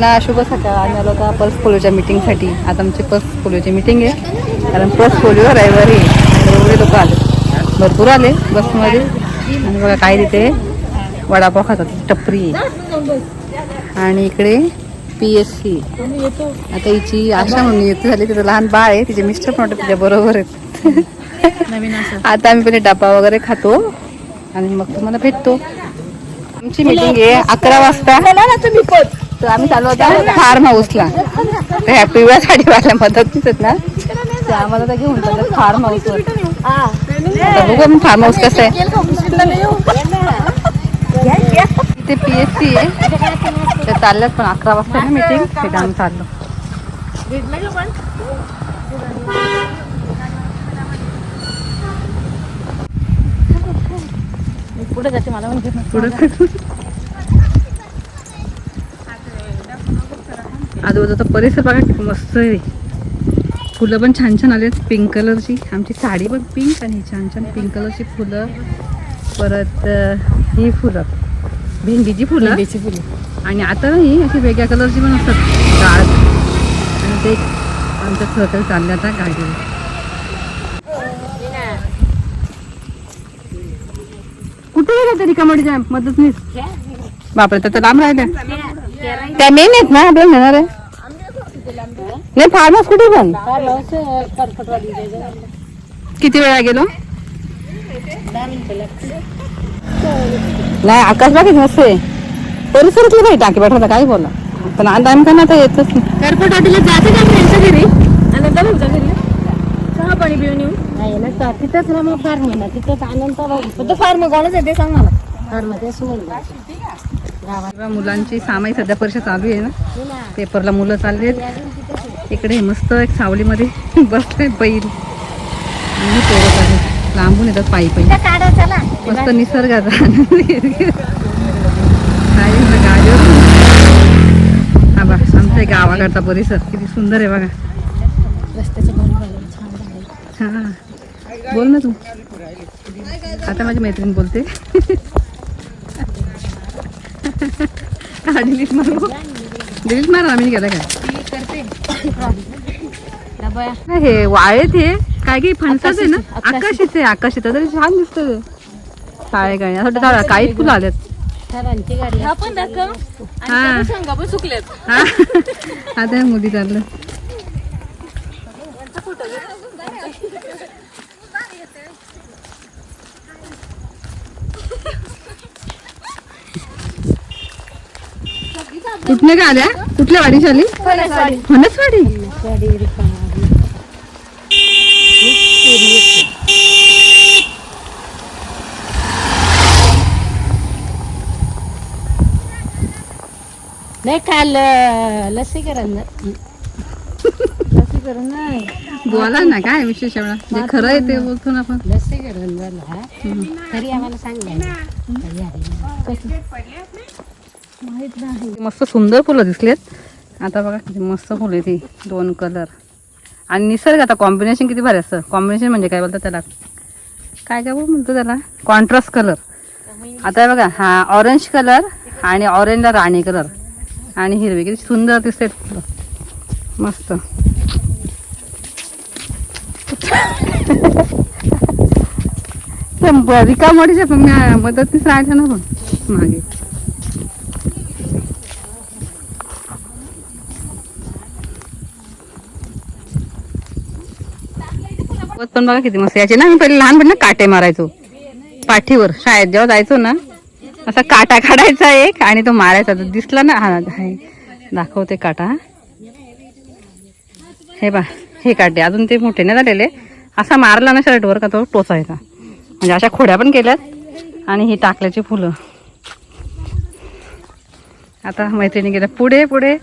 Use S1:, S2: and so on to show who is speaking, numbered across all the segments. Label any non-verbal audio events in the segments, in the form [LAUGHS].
S1: ना शुभ सकाळ. आम्ही आलो होता पल्स पोलिओच्या मीटिंगसाठी आता आमची पल्स पोलिओची मीटिंग आहे. कारण पल्स पोलिओ रविवारी एवढे लोक आले. भरपूर आले बसमध्ये. आणि बघा काय तिथे वडापाव खातात. टपरी. आणि इकडे पी एस सी आता हिची आशा म्हणून येते झाली. तिथं लहान बाळ आहे. तिचे मिस्टर पण वाटत तिच्या बरोबर आहेत. आता आम्ही पहिले डबा वगैरे खातो. आणि मग तुम्हाला भेटतो. आमची मीटिंग आहे अकरा वाजता. तर आम्ही चालू होता फार्म हाऊसला. ह्या पिवळ्या साडीवाल्या मदत दिसत ना. तर आम्हाला तर घेऊन चाललं फार्म हाऊसवर. आता बघू आपण फार्म हाऊस कसं आहे. इथे पी एस सी आहे. ते चालल्यात पण अकरा वाजता ना मीटिंग तिथे आम्ही चाललो.
S2: पुढे जाते मला म्हणजे
S1: पुढं आजूबाजूचा परिसर बघा किती मस्त आहे. फुलं पण छान छान आलेत पिंक कलरची आमची साडी पण पिंक आणि छान छान पिंक कलरची फुलं. परत ही फुलं. भेंडीची फुलं.
S2: भेंडीची फुले.
S1: आणि आता ही अशी वेगळ्या कलरची पण असतात. डार्क आणि ते आमचं सर्कल चाललं आता गाडीवर. कुठे गेल्या तरी कमडीच्या मदतनीस? बापरे तर लांब राहिल्या. त्या मेन आहेत ना आपल्याला नेणार आहे. नाही फार्म हाऊस कुठे पण? किती वेळा गेलो? नाही आकाश बागेत मस्त आहे. परिसरातलं काही टाकी पाठवता काही बोला पण आता आम्ही का आता येतच नाही.
S2: एअरपोर्ट हॉटेलला जाते का त्यांच्या घरी? आनंद भाऊच्या घरी चहा पाणी पिऊन येऊ. नाही ना तिथंच ना मग फार्म आहे ना तिथंच आनंद फक्त फार्म कोणच आहे ते सांग मला. फार्म ते
S1: मुलांची सामाई सध्या परीक्षा चालू आहे ना. पेपरला मुलं चालली आहेत. इकडे मस्त एक सावलीमध्ये [LAUGHS] बसते बैल. आणि पोरं चालले लांबून येतात पायी पायी मस्त निसर्गाचा हा बा आमच्या गावाकडचा परिसर. किती सुंदर आहे बघा. हा. बोल ना तू. आता माझी मैत्रीण बोलते. हा डिलीट मारू. डिलीट मारा आम्ही गेला काय हे वाळेत हे काय काही फणसाच आहे ना? आकाशीच आहे आकाशीच. तरी छान दिसतं काळे गाणे असं काही फुलं आल्यात.
S2: सरांची गाडी
S3: पण दाखव.
S1: हा.
S3: आणि शेंगा पण सुकल्यात.
S1: हा. आता मुली चाललं कुठनं का आल्या? कुठल्या वाडीची आली फणसवाडी.
S2: नाही काल लसीकरण. लसीकरण नाही.
S1: बोला ना काय विशेष एवढा? जे खरं आहे ते बोलतो ना आपण.
S2: लसीकरण झालं. तरी आम्हाला सांगलं
S1: मस्त सुंदर फुलं दिसलेत. आता बघा किती मस्त फुलं आहे ती दोन कलर आणि निसर्ग आता कॉम्बिनेशन किती भारी असतं. कॉम्बिनेशन म्हणजे काय बोलतात त्याला? काय काय म्हणतो त्याला? कॉन्ट्रास्ट कलर आता हे बघा हा ऑरेंज कलर आणि ऑरेंजला राणी कलर आणि हिरवी किती सुंदर दिसतात फुलं. मस्त. [LAUGHS] रिका मोडीच्या पण राहायचं ना पण मागे. पण बघा किती मस्त. याचे ना मी पहिले लहानपणी ना काटे मारायचो. पाठीवर शाळेत जेव्हा जायचो ना असा काटा काढायचा एक आणि तो मारायचा. तो दिसला ना हा दाखवते काटा. हे बा हे काटे. अजून ते मोठे नाही झालेले. असा मारला ना शर्टवर का तो टोचायचा. म्हणजे अशा खोड्या पण केल्यात. आणि ही टाकल्याची फुलं. आता मैत्रिणी गेल्या पुढे पुढे.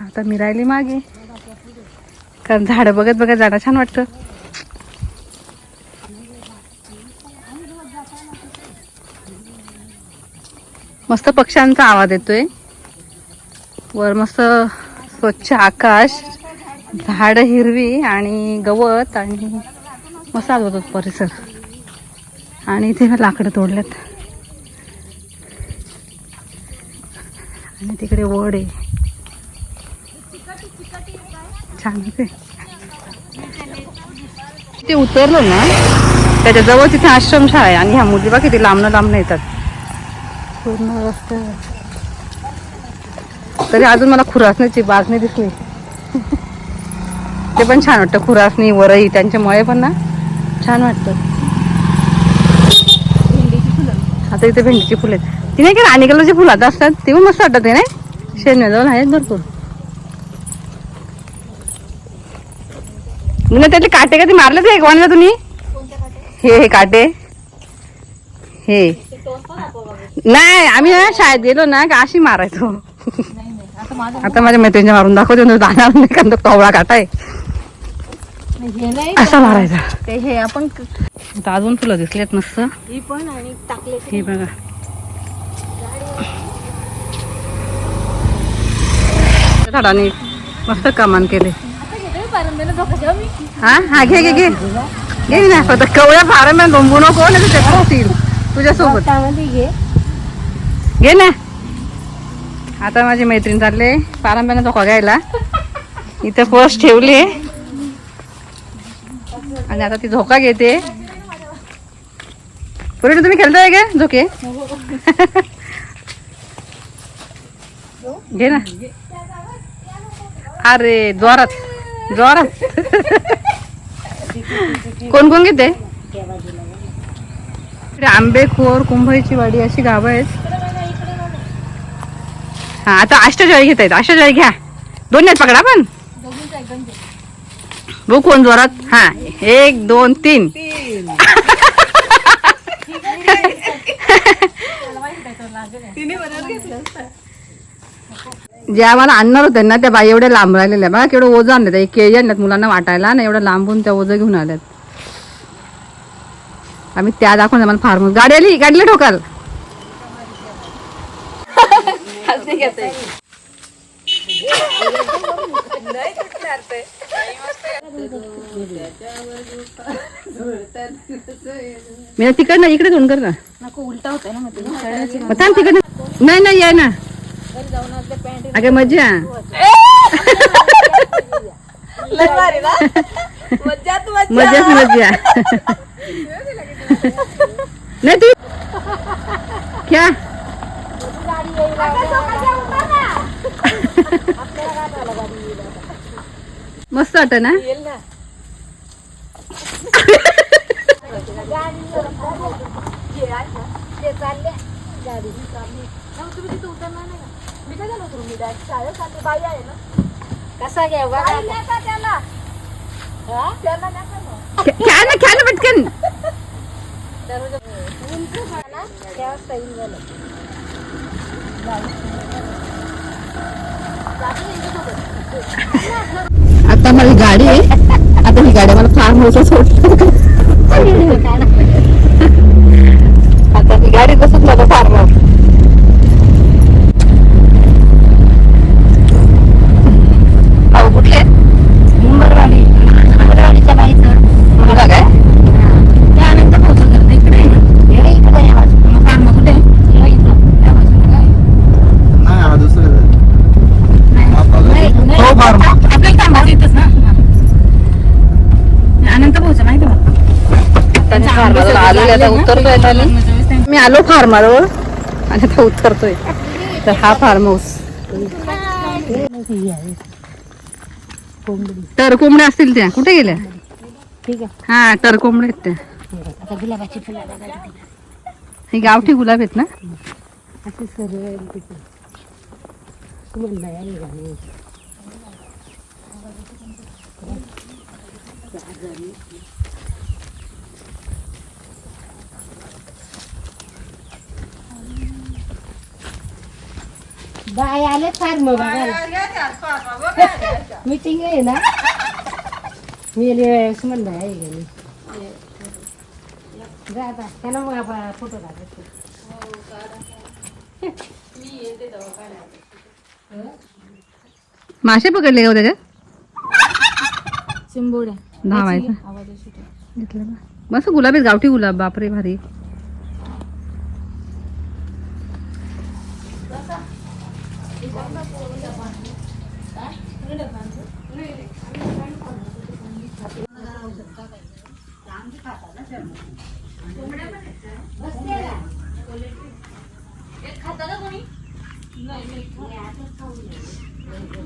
S1: आता मी राहिली मागे. कारण झाडं बघत बघत जाणं छान वाटतं. मस्त पक्ष्यांचा आवाज येतोय. वर मस्त स्वच्छ आकाश झाड हिरवी आणि गवत आणि मस्त होतो परिसर. आणि इथे लाकडं तोडल्यात. आणि तिकडे वड आहे. छान ते. उतरलं उतरलो ना त्याच्याजवळ तिथे आश्रमशाळा आहे आणि ह्या मुली बा किती लांबनं लांबनं येतात. पूर्ण रस्ता तरी अजून मला खुरासण्याची बाग नाही दिसली. ते पण छान वाटतं खुरासणी वरई त्यांच्यामुळे पण ना. छान वाटतं. आता इथे भेंडीची फुलं आहेत. ती नाही का राणी कलरची फुलं आता असतात? ते पण मस्त वाटत नाही? ना शेण्याजवळ आहेत भरपूर. म्हणजे त्यातले काटे कधी मारले ते कोणाला तुम्ही? हे हे काटे. हे. नाही आम्ही ना शाळेत गेलो ना का अशी मारायचो.
S2: आता माझं
S1: आता माझ्या मैत्रिणीच्या मारून दाखवते ना, जाणार नाही कारण तो कवळा काटा आहे.
S2: हे नाही
S1: असा मारायचा.
S2: ते हे आपण
S1: आता अजून फुलं दिसलेत मस्त.
S2: ही पण आणि टाकले
S1: हे बघा. झाडाने मस्त कमान केले. हा हा घे घे घे. घे ना फक्त कवळ्या फार लोंबू नको नाही तर ते होतील तुझ्यासोबत.
S2: घे.
S1: घे ना. आता माझी मैत्रीण चालले. पारंब्याने धोका घ्यायला. इथं पर्स ठेवले. आणि आता ती झोका घेते. पुढे तुम्ही खेळताय का झोके घे ना. अरे जोरात. जोरात. कोण कोण घेते? आंबेखोर कुंभईची वाडी अशी गावं आहेत. हा आता अष्टजाळी घेता येत. अष्टजाळी घ्या. दोन पकडा पण. बघू कोण जोरात. हा एक दोन तीन. जे आम्हाला आणणार होते ना त्या बाई एवढ्या लांब राहिलेल्या. बघा केवढं ओझं आणलं एक केळी आणल्यात मुलांना वाटायला ना एवढं लांबून त्या ओझं घेऊन आल्यात. आम्ही त्या दाखवून आम्हाला फार्म गाडी आली गाडीला ठोकाल. मी तिकडनं इकडे दोन कर ना.
S2: नको उलटा ना मग
S1: थांब नाही नाही आहे ना.
S2: घरी जाऊन आपल्या पॅन्ट
S1: अगे मजा मजाच मजा नाही तू क्या? मस्त वाटत ना?
S2: कसा घ्या
S1: ख्या ना पटकन. आता माझी गाडी आहे. आता ही गाडी मला फार मोठं सोडलं आता ही गाडी बसत मला फार आता आम्ही. मी आलो फार्मावर आणि आता उतरतोय. तर हा फार्म हाऊस. तर कोंबड्या असतील त्या. कुठे गेल्या? हा तर कोंबड्या आहेत त्या.
S2: गुलाबाची
S1: हे गावठी गुलाब आहेत ना
S2: अशी सरळ तिथे सुगंध आहे आणि बाय आले फार मग मीटिंग [LAUGHS] आहे ना? [LAUGHS] मी आहे त्याला मग आपण फोटो काढायचे. [LAUGHS]
S1: मासे पकडले का हो त्याच्यात?
S2: चिंबोड्या.
S1: धावायचं. घेतलं मस्त गुलाब आहेत गावठी गुलाब बापरे भारी. કરો
S2: કોની? નહીં
S1: નહીં આ તો ખાવું નહીં.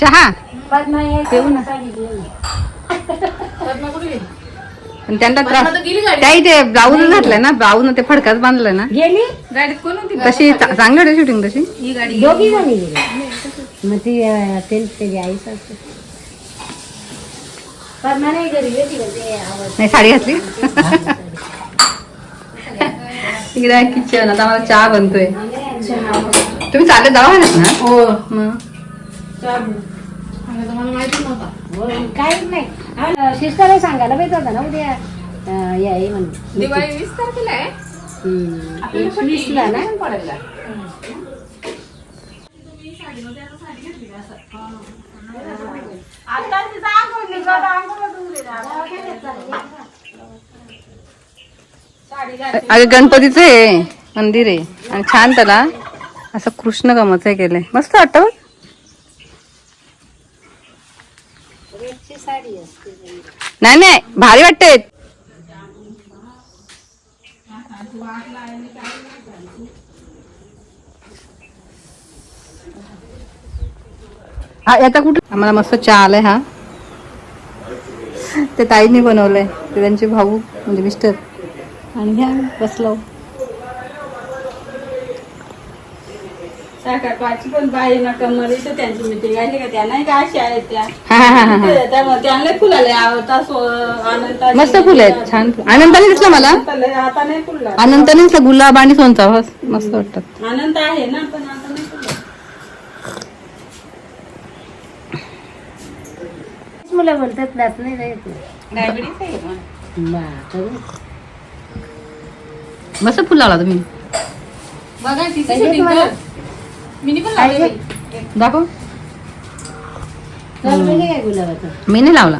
S1: चहा? ना. पण त्यांना त्रास त्याही ते ब्लाऊज घातलाय ना? ब्लाऊज ते फडकाच बांधलाय ना?
S2: गेली?
S1: तशी चा- चांगली होती शूटिंग तशी?
S2: दोघी जणी गेली. मग ती त्याची आई सासू पद्मा नाही
S1: साडी घातली? इकडे किचन. आता मला चहा बनतोय. तुम्ही चालत जावा ना? हो. मग.
S2: काहीच नाही. सिस्टरला सांगायला पाहिजे होता ना उद्या या ये म्हणून.
S4: दिवाळी वीस तारखेला आहे?
S1: अगं गणपतीचं आहे मंदिर आहे. आणि छान त्याला असं कृष्ण गमाचं केलंय. मस्त वाटतं
S2: साडी असते
S1: नाही नाही भारी वाटते. आता कुठे? आम्हाला मस्त चहा आलाय हा. ते ताईने बनवलंय ते त्यांचे भाऊ म्हणजे मिस्टर. आणि घ्या बसलो.
S4: साखरपाची पण बाई ना कमर इथं त्यांची मिटिंग आहे का त्या नाही का अशा आहेत त्या
S1: हा हा हा हा
S4: त्यामुळे त्यांना फुलाले आवडता सो आनंद
S1: मस्त फुलं आहेत छान फुलं. आनंदाने दिसलं मला
S4: आता नाही फुलला
S1: आनंदाने दिसलं गुलाब आणि सोनचा बस मस्त वाटतात
S4: आनंद आहे ना पण आता नाही फुलला
S2: मुलं म्हणतात नाच नाही जायचं
S4: डायबिटीस आहे का?
S2: बापरे.
S1: मस्त फुल लावला तुम्ही
S4: बघा तिची
S2: पाहिजे
S4: shooting
S2: तुम्हाला?
S4: कर. मिनी पण लावली
S1: दाखव.
S2: तर काय गुलाबाचं?
S1: मी नाही लावला.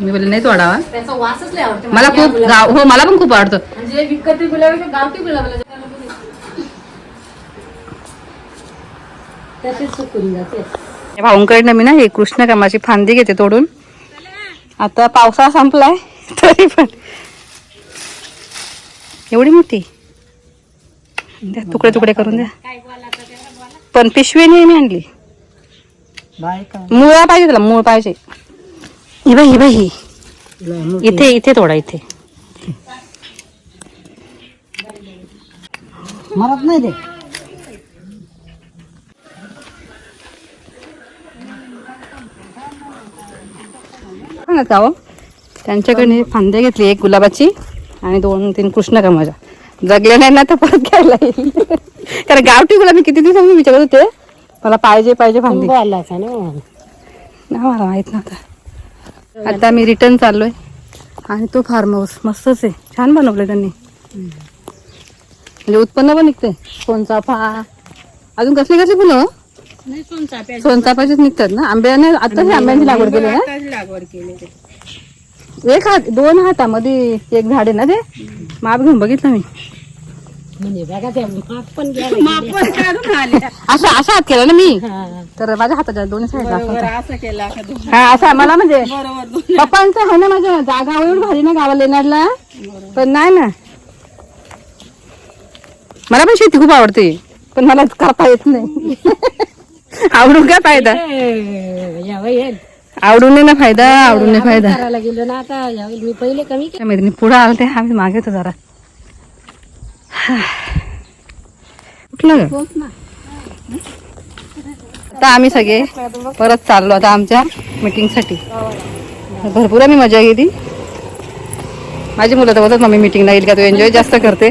S1: मी बोलले नाही तोडावा. मला खूप गाव हो मला पण खूप आवडतं.
S4: म्हणजे
S1: भाऊंकडनं मी ना हे कृष्ण कामाची फांदी घेते तोडून. आता पावसाळा संपलाय तरी पण. एवढी मोठी? द्या तुकडे तुकडे करून द्या. पण पिशवी नाही मी आणली मुळा पाहिजे त्याला मूळ पाहिजे. ही बाई ही बाई ही. इथे इथे तोडा इथे.
S2: मरत नाही ते.
S1: त्यांच्याकडे फांद्या घेतली एक गुलाबाची आणि दोन तीन कृष्ण कमाच्या जगले नाही ना तर परत घ्यायला येईल. कारण गावठी गुलाबी किती दिवसांनी विचारत होते. मला पाहिजे पाहिजे फांदी
S2: बोलायचा ना.
S1: नाही मला माहीत नव्हतं. आता मी रिटर्न चाललोय. आणि तो फार्म हाऊस मस्तच आहे. छान बनवलंय त्यांनी. म्हणजे उत्पन्न पण निघते सोनचाफा. अजून कसली कसली फुलं? सोनचाफ्याचीच निघतात ना? आंब्याने आता हे आंब्याची लागवड केली ना?
S4: आताच लागवड केली.
S1: एक हात दोन हातामध्ये एक झाड आहे ना ते? माप घेऊन बघितलं मी.
S2: म्हणजे बघा माप पण
S4: काढून
S1: असा असा हात केला ना मी.
S2: हा.
S1: तर माझ्या हाताच्या दोन्ही साईड
S4: बरोबर असं केलं का
S1: हा असा मला म्हणजे
S4: बरोबर दोन
S1: पप्पांचं आहे ना माझ्या जागा एवढी भारी ना गावाला येणारला. पण नाही ना. मला पण शेती खूप आवडते पण मला करता येत नाही. [LAUGHS] आवडून काय फायदा?
S2: ए, यावं येईल
S1: आवडून ना फायदा आवडून नाही फायदा.
S2: करायला गेलो ना आता यावेळी मी पहिले कमी
S1: मैत्रिणी पुढे आलं ते आम्ही मागे होतो जरा. कुठलं ग? आता आम्ही सगळे परत चाललो आता आमच्या मीटिंगसाठी. भरपूर आम्ही मजा केली. माझी मुलं तर बोलतात मम्मी मीटिंगला येईल का? तू एन्जॉय जास्त करते.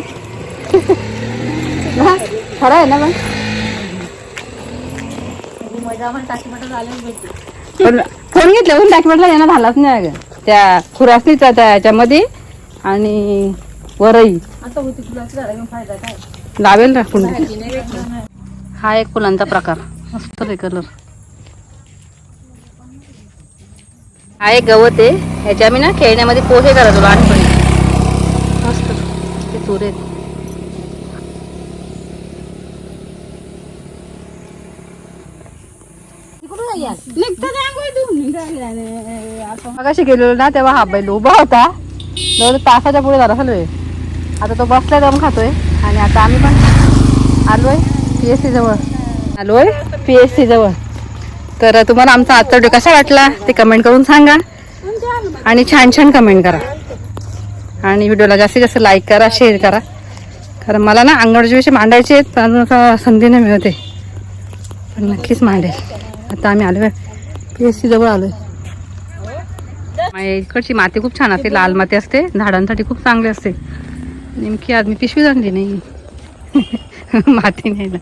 S1: खरं आहे ना मग पण फोन घेतल्यावरून डॉक्युमेंटला येणं झालाच नाही अगं. त्या खुरासनीचा त्याच्यामध्ये आणि वरई.
S4: काय?
S1: लावेल ना कुंडी हा एक फुलांचा प्रकार. मस्त आहे कलर हा एक गवत आहे. ह्याच्या मी ना खेळण्यामध्ये पोहे करायचो लहानपणी. मस्त. ते तुरे मगाशी गेलेलो ना तेव्हा हा बैल उभा होता. जवळ तासाच्या पुढे झाला असेल वेळ. आता तो बसलाय दम खातोय. आणि आता आम्ही पण आलोय पी एस सी जवळ. आलोय पी एस सी जवळ. तर तुम्हाला आमचा आजचा डे कसा वाटला ते कमेंट करून सांगा. आणि छान छान कमेंट करा. आणि व्हिडिओला जास्तीत जास्त लाईक करा शेअर करा. कारण मला ना अंगणवाडीचे विषय मांडायचे आहेत पण अजून आता संधी नाही मिळते. पण नक्कीच मांडेल. आता आम्ही आलो आहे पीएससी जवळ आलोय. इकडची माती खूप छान असते लाल माती असते झाडांसाठी खूप चांगली असते. नेमकी आज मी पिशवी आणली नाही. [LAUGHS] माती नाही ना.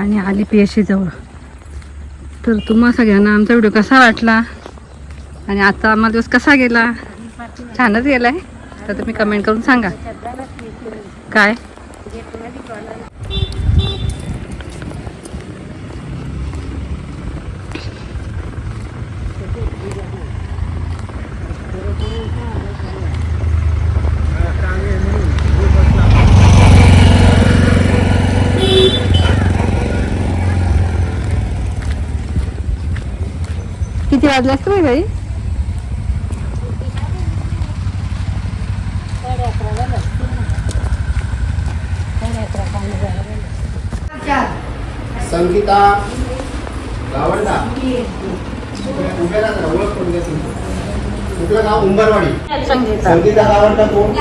S1: आणि आली पी एस सी जवळ. तर तुम्हा सगळ्यांना आमचा व्हिडिओ कसा वाटला? आणि आता आम्हाला दिवस कसा गेला? छानच गेलाय. तर तुम्ही कमेंट करून सांगा. काय? असते बाई बाई.
S3: संगीता गावंडा ओळख करून द्या तुम्ही. कुठलं गाव? उंबरवाडी. संगीता. गावंडा कोण?